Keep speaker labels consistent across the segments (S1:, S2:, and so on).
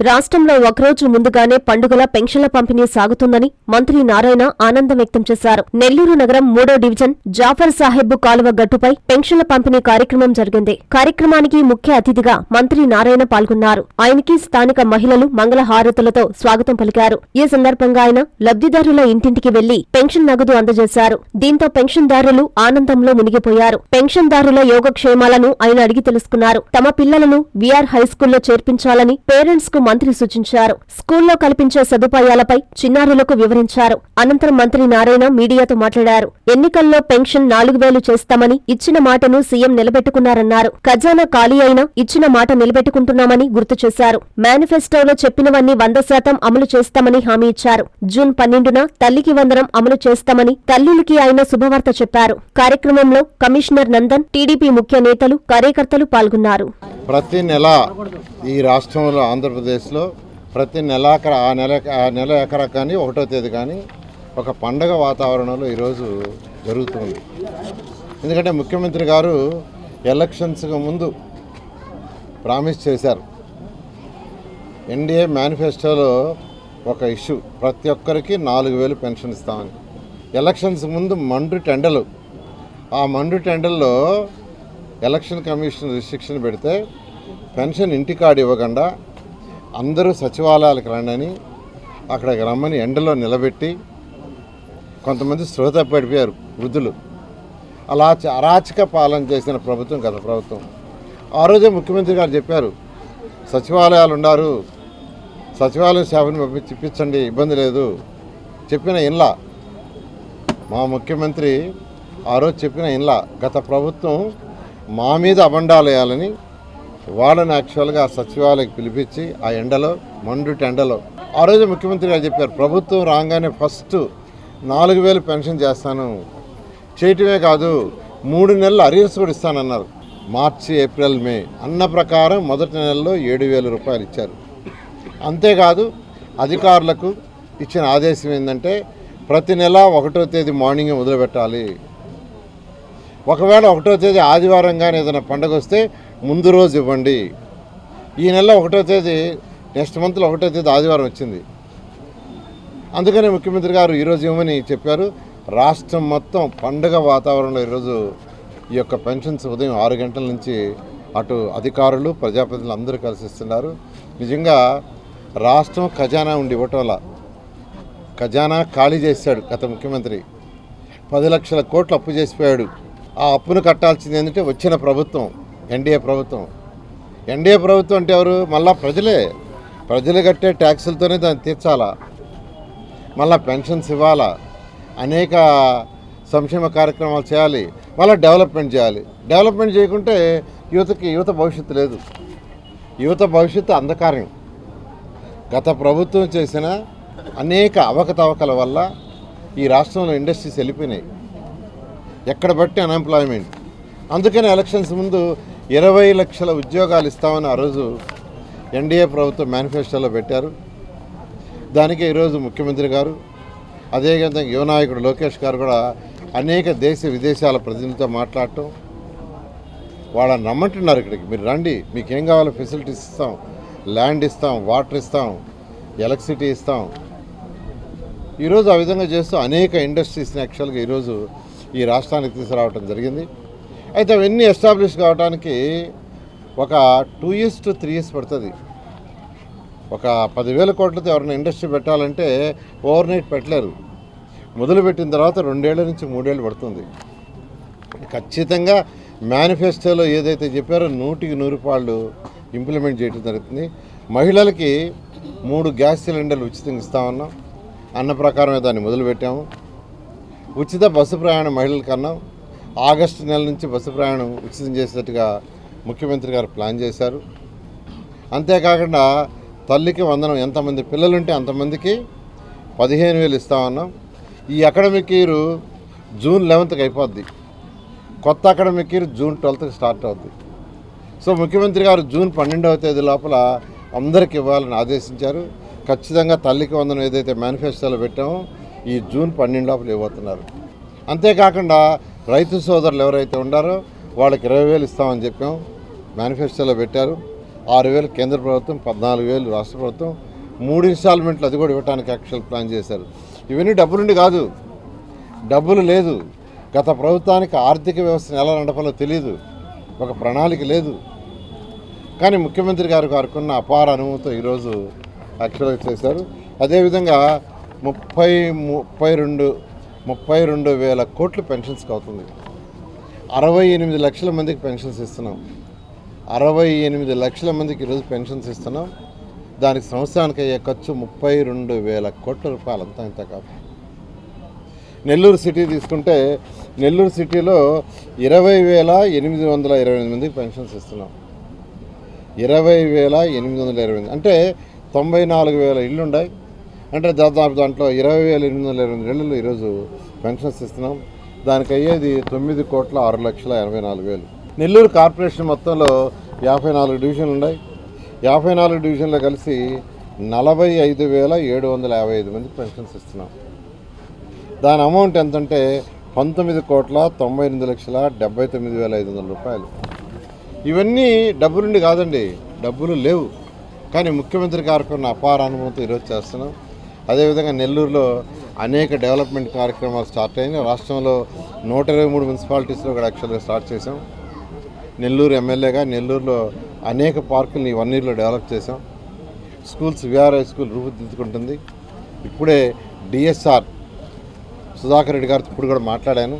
S1: రాష్ట్రంలో ఒకరోజు ముందుగానే పండుగల పెన్షన్ల పంపిణీ సాగుతుందని మంత్రి నారాయణ ఆనందం వ్యక్తం చేశారు. నెల్లూరు నగరం మూడో డివిజన్ జాఫర్ సాహెబ్ కాలువ గట్టుపై పెన్షన్ల పంపిణీ కార్యక్రమం జరిగింది. కార్యక్రమానికి ముఖ్య అతిథిగా మంత్రి నారాయణ పాల్గొన్నారు. ఆయనకి స్థానిక మహిళలు మంగళహారతులతో స్వాగతం పలికారు. ఈ సందర్భంగా ఆయన లబ్ధిదారుల ఇంటింటికి వెళ్ళి పెన్షన్ నగదు అందజేశారు. దీంతో పెన్షన్దారులు ఆనందంలో మునిగిపోయారు. పెన్షన్దారుల యోగక్షేమాలను ఆయన అడిగి తెలుసుకున్నారు. తమ పిల్లలను వీఆర్ హైస్కూల్లో చేర్పించాలని పేరెంట్స్కు మంత్రి సూచించారు. స్కూల్లో కల్పించే సదుపాయాలపై చిన్నారులకు వివరించారు. అనంతరం మంత్రి నారాయణ మీడియాతో మాట్లాడారు. ఎన్నికల్లో పెన్షన్ నాలుగు వేలు చేస్తామని ఇచ్చిన మాటను సీఎం నిలబెట్టుకున్నారన్నారు. ఖజానా ఖాళీ అయినా ఇచ్చిన మాట నిలబెట్టుకుంటున్నామని గుర్తు చేశారు. మేనిఫెస్టోలో చెప్పినవన్నీ వంద శాతం అమలు చేస్తామని హామీ ఇచ్చారు. జూన్ పన్నెండున తల్లికి వందనం అమలు చేస్తామని తల్లులకి ఆయన శుభవార్త చెప్పారు. కార్యక్రమంలో కమిషనర్ నందన్ టీడీపీ ముఖ్య నేతలు కార్యకర్తలు పాల్గొన్నారు.
S2: ప్రతి నెల ఈ రాష్ట్రంలో ఆంధ్రప్రదేశ్లో ప్రతి నెల ఆ నెల ఆ నెల ఎకర కానీ ఒకటో తేదీ కానీ ఒక పండగ వాతావరణంలో ఈరోజు జరుగుతుంది. ఎందుకంటే ముఖ్యమంత్రి గారు ఎలక్షన్స్కి ముందు ప్రామిస్ చేశారు. ఎన్డీఏ మేనిఫెస్టోలో ఒక ఇష్యూ ప్రతి ఒక్కరికి నాలుగు వేలు పెన్షన్ ఇస్తామని. ఎలక్షన్స్ ముందు మండు టెండలు. ఆ మండు టెండల్లో ఎలక్షన్ కమిషన్ రిస్ట్రిక్షన్ పెడితే పెన్షన్ ఇంటికాడు ఇవ్వకుండా అందరూ సచివాలయాలకు రండి అక్కడికి రమ్మని ఎండలో నిలబెట్టి కొంతమంది శ్రోత పడిపోయారు వృద్ధులు. అలా అరాచక పాలన చేసిన ప్రభుత్వం గత ప్రభుత్వం. ఆ రోజే ముఖ్యమంత్రి గారు చెప్పారు సచివాలయాలు ఉన్నారు సచివాలయం సేవను పంపించి ఇప్పించండి ఇబ్బంది లేదు చెప్పిన ఇన్లా. మా ముఖ్యమంత్రి ఆ రోజు చెప్పిన ఇన్లా. గత ప్రభుత్వం మా మీద అబండాలు వేయాలని వాళ్ళని యాక్చువల్గా ఆ సచివాలయకి పిలిపించి ఆ ఎండలో మండుట ఎండలో ఆ రోజు ముఖ్యమంత్రి గారు చెప్పారు ప్రభుత్వం రాగానే ఫస్ట్ నాలుగు వేలు పెన్షన్ చేస్తాను. చేయటమే కాదు మూడు నెలలు అరియర్స్ కూడా ఇస్తానన్నారు. మార్చి ఏప్రిల్ మే అన్న ప్రకారం మొదటి నెలలో ఏడు వేల రూపాయలు ఇచ్చారు. అంతేకాదు అధికారులకు ఇచ్చిన ఆదేశం ఏంటంటే ప్రతి నెల ఒకటో తేదీ మార్నింగ్ మొదలుపెట్టాలి. ఒకవేళ ఒకటో తేదీ ఆదివారం కానీ ఏదైనా పండగ వస్తే ముందు రోజు ఇవ్వండి. ఈ నెల ఒకటో తేదీ నెక్స్ట్ మంత్లో ఒకటో తేదీ ఆదివారం వచ్చింది. అందుకనే ముఖ్యమంత్రి గారు ఈరోజు ఇవ్వమని చెప్పారు. రాష్ట్రం మొత్తం పండగ వాతావరణంలో ఈరోజు ఈ యొక్క పెన్షన్స్ ఉదయం ఆరు గంటల నుంచి అటు అధికారులు ప్రజాప్రతినిధులు అందరూ కలిసి ఇస్తున్నారు. నిజంగా రాష్ట్రం ఖజానా ఉండి ఇవ్వటం వల్ల ఖజానా ఖాళీ చేశాడు గత ముఖ్యమంత్రి. పది లక్షల కోట్లు అప్పు చేసిపోయాడు. ఆ అప్పును కట్టాల్సింది ఏంటంటే వచ్చిన ప్రభుత్వం ఎన్డీఏ ప్రభుత్వం. ఎన్డీఏ ప్రభుత్వం అంటే ఎవరు? మళ్ళా ప్రజలే. ప్రజలు కట్టే ట్యాక్సులతోనే దాన్ని తీర్చాలా? మళ్ళా పెన్షన్స్ ఇవ్వాలా? అనేక సంక్షేమ కార్యక్రమాలు చేయాలి. మళ్ళీ డెవలప్మెంట్ చేయాలి. డెవలప్మెంట్ చేయకుంటే యువతకి యువత భవిష్యత్తు లేదు. యువత భవిష్యత్తు అంధకారం. గత ప్రభుత్వం చేసిన అనేక అవకతవకల వల్ల ఈ రాష్ట్రంలో ఇండస్ట్రీస్ వెళ్ళిపోయినాయి. ఎక్కడ బట్టి అన్ఎంప్లాయ్మెంట్ అందుకని ఎలక్షన్స్ ముందు ఇరవై లక్షల ఉద్యోగాలు ఇస్తామని ఆ రోజు ఎన్డీఏ ప్రభుత్వం మేనిఫెస్టోలో పెట్టారు. దానికి ఈరోజు ముఖ్యమంత్రి గారు అదేవిధంగా యువ నాయకుడు లోకేష్ గారు కూడా అనేక దేశ విదేశాల ప్రతినిధులతో మాట్లాడటం. వాళ్ళని నమ్మంటున్నారు ఇక్కడికి. మీరు రండి మీకు ఏం కావాలో ఫెసిలిటీస్ ఇస్తాం ల్యాండ్ ఇస్తాం వాటర్ ఇస్తాం ఎలక్ట్రిసిటీ ఇస్తాం. ఈరోజు ఆ విధంగా చేస్తూ అనేక ఇండస్ట్రీస్ని యాక్చువల్గా ఈరోజు ఈ రాష్ట్రానికి తీసుకురావడం జరిగింది. అయితే అవన్నీ ఎస్టాబ్లిష్ కావడానికి ఒక two years to three years పడుతుంది. ఒక పదివేల కోట్లతో ఎవరైనా ఇండస్ట్రీ పెట్టాలంటే ఓవర్ నైట్ పెట్టలేరు. మొదలుపెట్టిన తర్వాత రెండేళ్ళ నుంచి మూడేళ్ళు పడుతుంది. ఖచ్చితంగా మేనిఫెస్టోలో ఏదైతే చెప్పారో నూటికి నూరు పాళ్ళు ఇంప్లిమెంట్ చేయడం జరుగుతుంది. మహిళలకి మూడు గ్యాస్ సిలిండర్లు ఉచితంగా ఇస్తామన్నాం అన్న ప్రకారమే దాన్ని మొదలుపెట్టాము. ఉచిత బస్సు ప్రయాణం మహిళలకు అన్నాం ఆగస్టు నెల నుంచి బస్సు ప్రయాణం ఉచితం చేసేట్టుగా ముఖ్యమంత్రి గారు ప్లాన్ చేశారు. అంతేకాకుండా తల్లికి వందనం ఎంతమంది పిల్లలుంటే అంతమందికి పదిహేను వేలు ఇస్తామన్నాం ఈ అకాడమిక్ ఇయర్ జూన్ లెవెన్త్కి అయిపోద్ది. కొత్త అకాడమిక్ ఇయర్ జూన్ ట్వెల్త్కి స్టార్ట్ అవుద్ది. సో ముఖ్యమంత్రి గారు జూన్ పన్నెండవ తేదీ లోపల అందరికి ఇవ్వాలని ఆదేశించారు. ఖచ్చితంగా తల్లికి వందనం ఏదైతే మేనిఫెస్టోలో పెట్టామో ఈ జూన్ పన్నెండు లోపల ఇవ్వబోతున్నారు. అంతేకాకుండా రైతు సోదరులు ఎవరైతే ఉండారో వాళ్ళకి ఇరవై వేలు ఇస్తామని చెప్పాం. మేనిఫెస్టోలో పెట్టారు. ఆరు వేలు కేంద్ర ప్రభుత్వం పద్నాలుగు వేలు రాష్ట్ర ప్రభుత్వం మూడు ఇన్స్టాల్మెంట్లు అది కూడా ఇవ్వడానికి యాక్చువల్ ప్లాన్ చేశారు. ఇవన్నీ డబ్బులుండి కాదు. డబ్బులు లేదు. గత ప్రభుత్వానికి ఆర్థిక వ్యవస్థను ఎలా నడపాలో తెలియదు ఒక ప్రణాళిక లేదు. కానీ ముఖ్యమంత్రి గారు గారుకున్న అపార అనుభవంతో ఈరోజు యాక్చువల్గా చేశారు. అదేవిధంగా ముప్పై ముప్పై రెండు ముప్పై రెండు వేల కోట్లు పెన్షన్స్కి అవుతుంది అరవై ఎనిమిది లక్షల మందికి పెన్షన్స్ ఇస్తున్నాం. అరవై ఎనిమిది లక్షల మందికి ఈరోజు పెన్షన్స్ ఇస్తున్నాం. దానికి సంవత్సరానికి అయ్యే ఖర్చు ముప్పై రెండు వేల కోట్ల రూపాయలు అంతా ఇంత కాదు. నెల్లూరు సిటీ తీసుకుంటే నెల్లూరు సిటీలో ఇరవై వేల ఎనిమిది వందల ఇరవై ఎనిమిది మందికి పెన్షన్స్ ఇస్తున్నాం. ఇరవై వేల ఎనిమిది వందల ఇరవై ఎనిమిది అంటే తొంభై నాలుగు వేల ఇళ్ళు ఉన్నాయి అంటే దాదాపు దాంట్లో ఇరవై వేల ఎనిమిది వందల ఇరవై ఎనిమిది ఈరోజు పెన్షన్స్ ఇస్తున్నాం. దానికి అయ్యేది తొమ్మిది కోట్ల ఆరు లక్షల ఎనభై నాలుగు వేలు. నెల్లూరు కార్పొరేషన్ మొత్తంలో యాభై నాలుగు డివిజన్లు ఉన్నాయి. యాభై నాలుగు డివిజన్లు కలిసి నలభై ఐదు వేల ఏడు వందల యాభై ఐదు మంది పెన్షన్స్ ఇస్తున్నాం. దాని అమౌంట్ ఎంతంటే పంతొమ్మిది కోట్ల తొంభై ఎనిమిది లక్షల డెబ్బై తొమ్మిది వేల ఐదు వందల రూపాయలు. ఇవన్నీ డబ్బులుండి కాదండి డబ్బులు లేవు. కానీ ముఖ్యమంత్రి గారికి ఉన్న అపార అనుభవంతో ఈరోజు చేస్తున్నాం. అదేవిధంగా నెల్లూరులో అనేక డెవలప్మెంట్ కార్యక్రమాలు స్టార్ట్ అయినాయి. రాష్ట్రంలో నూట ఇరవై మూడు మున్సిపాలిటీస్లో కూడా యాక్చువల్గా స్టార్ట్ చేసాం నెల్లూరు ఎమ్మెల్యేగా నెల్లూరులో అనేక పార్కుల్ని వన్ ఇయర్లో డెవలప్ చేసాం schools V R I school రూపుదిద్దుకుంటుంది. ఇప్పుడే డిఎస్ఆర్ సుధాకర్ రెడ్డి గారితో ఇప్పుడు కూడా మాట్లాడాను.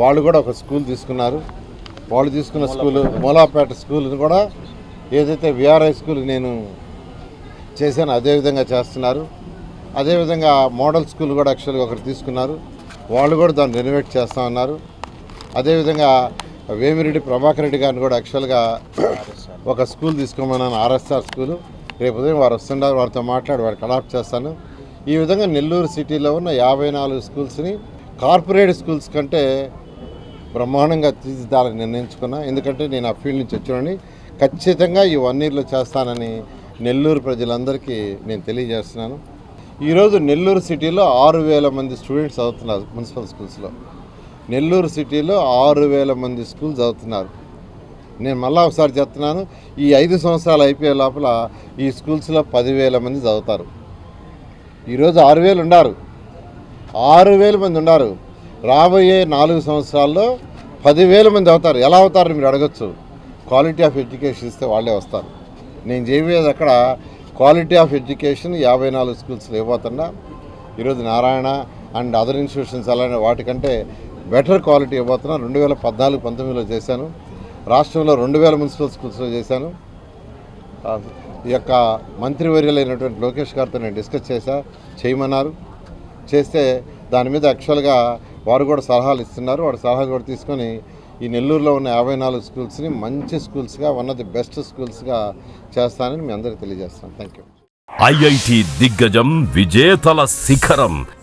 S2: వాళ్ళు కూడా ఒక స్కూల్ తీసుకున్నారు. వాళ్ళు తీసుకున్న స్కూల్ మూలాపేట స్కూల్ని కూడా ఏదైతే విఆర్ఐ స్కూల్ నేను చేశాను అదే విధంగా చేస్తున్నారు. అదేవిధంగా మోడల్ స్కూల్ కూడా యాక్చువల్గా ఒకరు తీసుకున్నారు. వాళ్ళు కూడా దాన్ని రెనోవేట్ చేస్తా ఉన్నారు. అదేవిధంగా వేమిరెడ్డి ప్రభాకర్ రెడ్డి గారిని కూడా యాక్చువల్గా ఒక స్కూల్ తీసుకోమన్నాను ఆర్ఎస్ఆర్ స్కూలు. రేపు ఉదయం వారు వస్తున్నారు వారితో మాట్లాడి వారికి అడాప్ట్ చేస్తాను. ఈ విధంగా నెల్లూరు సిటీలో ఉన్న యాభై నాలుగు స్కూల్స్ని కార్పొరేట్ స్కూల్స్ కంటే బ్రహ్మాండంగా తీర్చిదాలని నిర్ణయించుకున్నా. ఎందుకంటే నేను ఆ ఫీల్డ్ నుంచి వచ్చానని ఖచ్చితంగా ఈ వన్ ఇయర్లో చేస్తానని నెల్లూరు ప్రజలందరికీ నేను తెలియజేస్తున్నాను. ఈరోజు నెల్లూరు సిటీలో ఆరు వేల మంది స్టూడెంట్స్ చదువుతున్నారు మున్సిపల్ స్కూల్స్లో. నెల్లూరు సిటీలో ఆరు వేల మంది స్కూల్ చదువుతున్నారు. నేను మళ్ళా ఒకసారి చెప్తున్నాను ఈ ఐదు సంవత్సరాలు అయిపోయే లోపల ఈ స్కూల్స్లో పదివేల మంది చదువుతారు. ఈరోజు ఆరు వేలు ఉన్నారు. ఆరు వేల మంది ఉన్నారు. రాబోయే నాలుగు సంవత్సరాల్లో పదివేల మంది అవుతారు. ఎలా అవుతారు మీరు అడగచ్చు. క్వాలిటీ ఆఫ్ ఎడ్యుకేషన్ ఇస్తే వాళ్ళే వస్తారు. నేను చేయబోయేది అక్కడ క్వాలిటీ ఆఫ్ ఎడ్యుకేషన్ యాభై నాలుగు స్కూల్స్లో ఇవ్వబోతున్నా ఈరోజు నారాయణ అండ్ అదర్ ఇన్స్టిట్యూషన్స్ అలానే వాటికంటే బెటర్ క్వాలిటీ ఇవ్వబోతున్నా. రెండు వేల పద్నాలుగు పంతొమ్మిదిలో చేశాను. రాష్ట్రంలో రెండు వేల మున్సిపల్ స్కూల్స్లో చేశాను. ఈ యొక్క మంత్రివర్యులైనటువంటి లోకేష్ గారితో నేను డిస్కస్ చేశా చేయమన్నారు. చేస్తే దాని మీద యాక్చువల్గా వారు కూడా సలహాలు ఇస్తున్నారు. వాడు సలహాలు కూడా తీసుకొని ఈ నెల్లూరులో ఉన్న యాభై నాలుగు స్కూల్స్ని మంచి స్కూల్స్గా వన్ ఆఫ్ ది బెస్ట్ స్కూల్స్గా చేస్తానని మీ అందరికీ తెలియజేస్తాను థ్యాంక్ యూ
S3: ఐఐటి దిగ్గజం విజేతల శిఖరం.